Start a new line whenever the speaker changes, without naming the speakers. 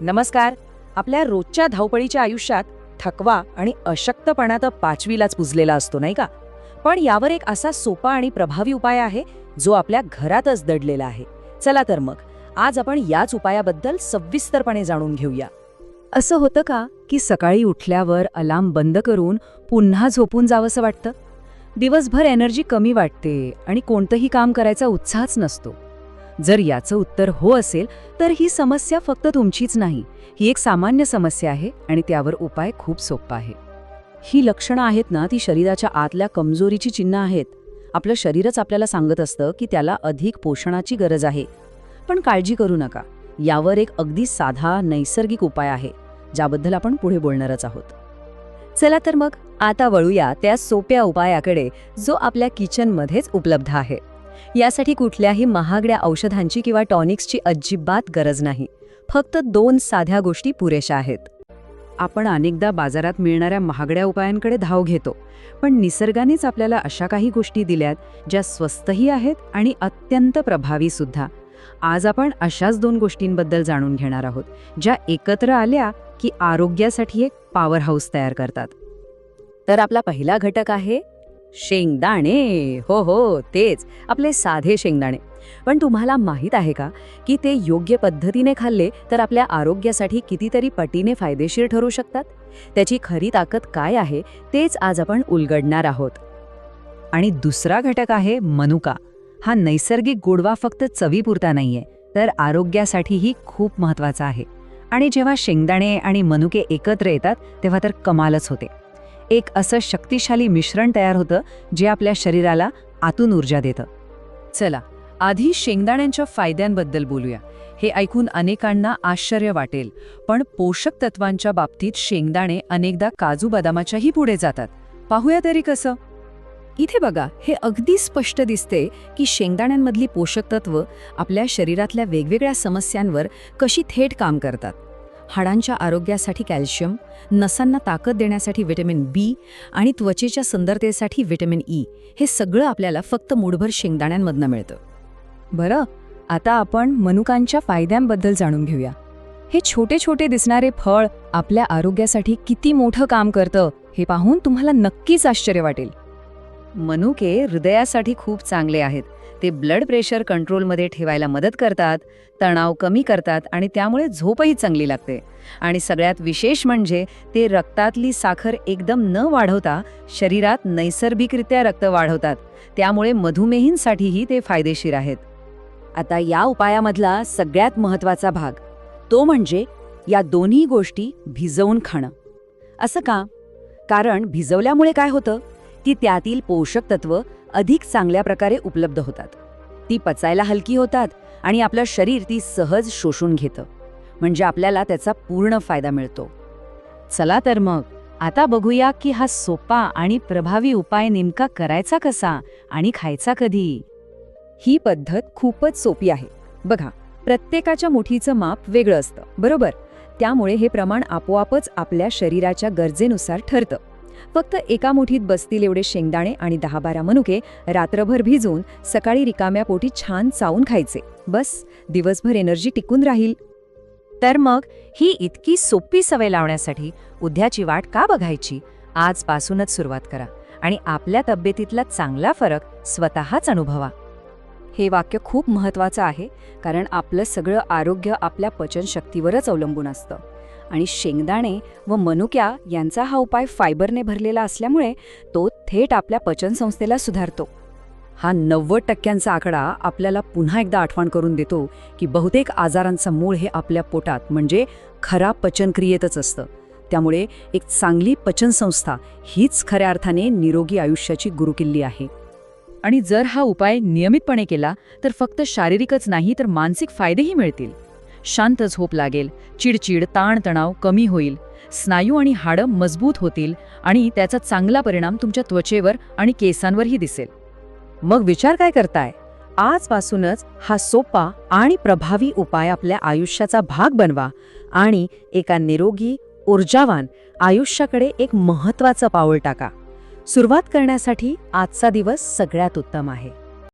नमस्कार. आपल्या रोजच्या धावपळीच्या आयुष्यात थकवा आणि अशक्तपणा तर पाचवीलाच पुजलेला असतो नाही का? पण यावर एक असा सोपा आणि प्रभावी उपाय आहे जो आपल्या घरातच दडलेला आहे. चला तर मग आज आपण याच उपायाबद्दल सविस्तरपणे जाणून घेऊया. असं होतं का की सकाळी उठल्यावर अलार्म बंद करून पुन्हा झोपून जावंसं वाटतं? दिवसभर एनर्जी कमी वाटते आणि कोणतंही काम करायचा उत्साहच नसतो. जर याचं उत्तर हो असेल तर ही समस्या फक्त तुमचीच नाही. ही एक सामान्य समस्या आहे आणि त्यावर उपाय खूप सोपा आहे. ही लक्षणं आहेत ना ती शरीराच्या आतल्या कमजोरीची चिन्ह आहेत. आपलं शरीरच आपल्याला सांगत असतं की त्याला अधिक पोषणाची गरज आहे. पण काळजी करू नका. यावर एक अगदी साधा नैसर्गिक उपाय आहे ज्याबद्दल आपण पुढे बोलणारच आहोत. चला तर मग आता वळूया त्या सोप्या उपायाकडे जो आपल्या किचनमध्येच उपलब्ध आहे. यासाठी कुठल्याही महागड्या औषधांची किंवा टॉनिक्सची अजिबात गरज नाही. फक्त दोन साध्या गोष्टी पुरेशा आहेत. आपण अनेकदा बाजारात मिळणाऱ्या महागड्या उपायांकडे धाव घेतो पण निसर्गानेच आपल्याला अशा काही गोष्टी दिल्यात ज्या स्वस्तही आहेत आणि अत्यंत प्रभावी सुद्धा. आज आपण अशाच दोन गोष्टींबद्दल जाणून घेणार आहोत ज्या एकत्र आल्या की आरोग्यासाठी एक पॉवर हाऊस तयार करतात. तर आपला पहिला घटक आहे शेंगदाणे. हो हो तेच. आपले साधे शेंगदाणे. पण तुम्हाला माहीत आहे का की ते योग्य पद्धतीने खाल्ले तर आपल्या आरोग्यासाठी कितीतरी पटीने फायदेशीर ठरू शकतात? त्याची खरी ताकद काय आहे तेच आज आपण उलगडणार आहोत. आणि दुसरा घटक आहे मनुका. हा नैसर्गिक गोडवा फक्त चवीपुरता नाहीये तर आरोग्यासाठीही खूप महत्त्वाचा आहे. आणि जेव्हा शेंगदाणे आणि मनुके एकत्र येतात तेव्हा तर कमालच होते. एक असं शक्तिशाली मिश्रण तयार होतं जे आपल्या शरीराला आतून ऊर्जा देतं. चला आधी शेंगदाण्यांच्या फायद्यांबद्दल बोलूया. हे ऐकून अनेकांना आश्चर्य वाटेल पण पोषक तत्वांच्या बाबतीत शेंगदाणे अनेकदा काजू बदामाच्याही पुढे जातात. पाहूया तरी कसं?
इथे बघा हे अगदी स्पष्ट दिसते की शेंगदाण्यांमधली पोषक तत्व आपल्या शरीरातल्या वेगवेगळ्या समस्यांवर कशी थेट काम करतात. हाडांच्या आरोग्यासाठी कॅल्शियम नसांना ताकद देण्यासाठी व्हिटॅमिन बी आणि त्वचेच्या सुंदरतेसाठी व्हिटॅमिन ई हे सगळं आपल्याला फक्त मूठभर शेंगदाण्यांमधनं मिळतं.
बरं आता आपण मनुकांच्या फायद्यांबद्दल जाणून घेऊया. हे छोटे छोटे दिसणारे फळ आपल्या आरोग्यासाठी किती मोठं काम करतं हे पाहून तुम्हाला नक्कीच आश्चर्य वाटेल. मनुके हृदयासाठी खूप चांगले आहेत. ते ब्लड प्रेशर कंट्रोलमध्ये ठेवायला मदत करतात तणाव कमी करतात आणि त्यामुळे झोपही चांगली लागते. आणि सगळ्यात विशेष म्हणजे ते रक्तातली साखर एकदम न वाढवता शरीरात नैसर्गिकरित्या रक्त वाढवतात. त्यामुळे मधुमेहींसाठीही ते फायदेशीर आहेत. आता या उपायामधला सगळ्यात महत्त्वाचा भाग तो म्हणजे या दोन्ही गोष्टी भिजवून खाणं. असं का? कारण भिजवल्यामुळे काय होतं? की त्यातील पोषक तत्व अधिक चांगल्या प्रकारे उपलब्ध होतात. ती पचायला हलकी होतात आणि आपलं शरीर ती सहज शोषून घेतं. म्हणजे आपल्याला त्याचा पूर्ण फायदा मिळतो. चला तर मग आता बघूया की हा सोपा आणि प्रभावी उपाय नेमका करायचा कसा आणि खायचा कधी? ही पद्धत खूपच सोपी आहे. बघा प्रत्येकाच्या मुठीचं माप वेगळं असतं बरोबर? त्यामुळे हे प्रमाण आपोआपच आपल्या शरीराच्या गरजेनुसार ठरतं. फक्त एका मुठीत बसतील एवढे शेंगदाणे आणि दहा बारा मनुके रात्रभर भिजवून सकाळी रिकाम्या पोटी छान चावून खायचे. बस दिवसभर एनर्जी टिकून राहील. तर मग ही इतकी सोपी सवय लावण्यासाठी उद्याची वाट का बघायची? आजपासूनच सुरुवात करा आणि आपल्या तब्येतीतला चांगला फरक स्वतःच अनुभवा. हे वाक्य खूप महत्त्वाचं आहे कारण आपलं सगळं आरोग्य आपल्या पचनशक्तीवरच अवलंबून असतं. आणि शेंगदाणे व मनुक्या यांचा हा उपाय फायबरने भरलेला असल्यामुळे तो थेट आपल्या पचनसंस्थेला सुधारतो. हा नव्वद टक्क्यांचा आकडा आपल्याला पुन्हा एकदा आठवण करून देतो की बहुतेक आजारांचं मूळ हे आपल्या पोटात म्हणजे खराब पचनक्रियेतच असतं. त्यामुळे एक चांगली पचनसंस्था हीच खऱ्या अर्थाने निरोगी आयुष्याची गुरुकिल्ली आहे. आणि जर हा उपाय नियमितपणे केला तर फक्त शारीरिकच नाही तर मानसिक फायदेही मिळतील. शांत झोप लागेल चिडचिड ताणतणाव कमी होईल स्नायू आणि हाडं मजबूत होतील आणि त्याचा चांगला परिणाम तुमच्या त्वचेवर आणि केसांवरही दिसेल. मग विचार काय करताय? आजपासूनच हा सोपा आणि प्रभावी उपाय आपल्या आयुष्याचा भाग बनवा आणि एका निरोगी ऊर्जावान आयुष्याकडे एक महत्वाचं पाऊल टाका. सुरुवात करण्यासाठी आजचा दिवस सगळ्यात उत्तम आहे.